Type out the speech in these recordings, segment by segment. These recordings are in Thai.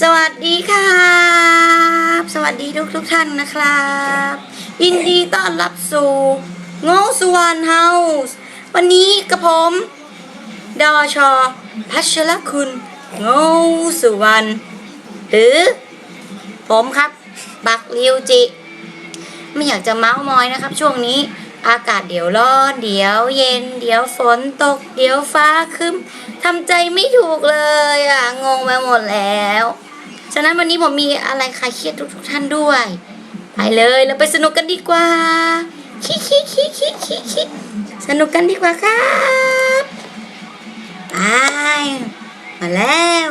สวัสดีครับ สวัสดีทุกทุกท่านนะครับ ยินดีต้อนรับสู่โง่สุวรรณเฮาส์วันนี้กับผม ดอชอพัชรคุณโง่สุวรรณหรือ ผมครับ บักลิวจิ ไม่อยากจะเมาส์มอยนะครับ ช่วงนี้ อากาศเดี๋ยวร้อน เดี๋ยวเย็น เดี๋ยวฝนตก เดี๋ยวฟ้าคึ้มทำใจไม่ถูกเลยอะงงไปหมดแล้ว ฉะนั้นวันนี้ผมมีอะไรคลายเครียดทุกทุกๆท่านด้วย ไปเลยเราไปสนุกกันดีกว่าคิคิคิคิคิคิสนุกกันดีกว่าครับไปมาแล้ว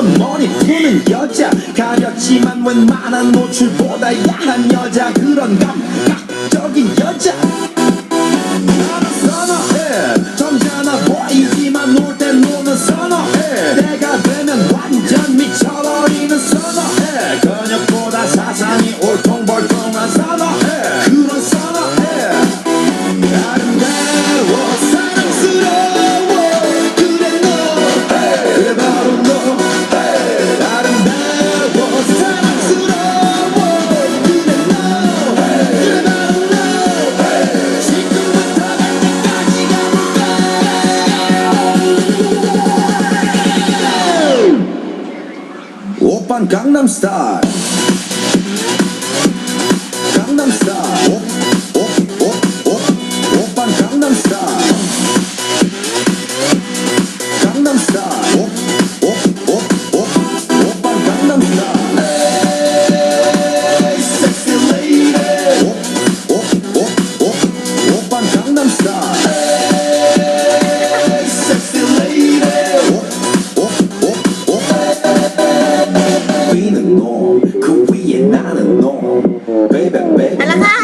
묶었던 머리 푸는 여자 가렸지만 웬만한 노출보다 야한 여자 그런 감각 오빤 강남스타일 baby, baby.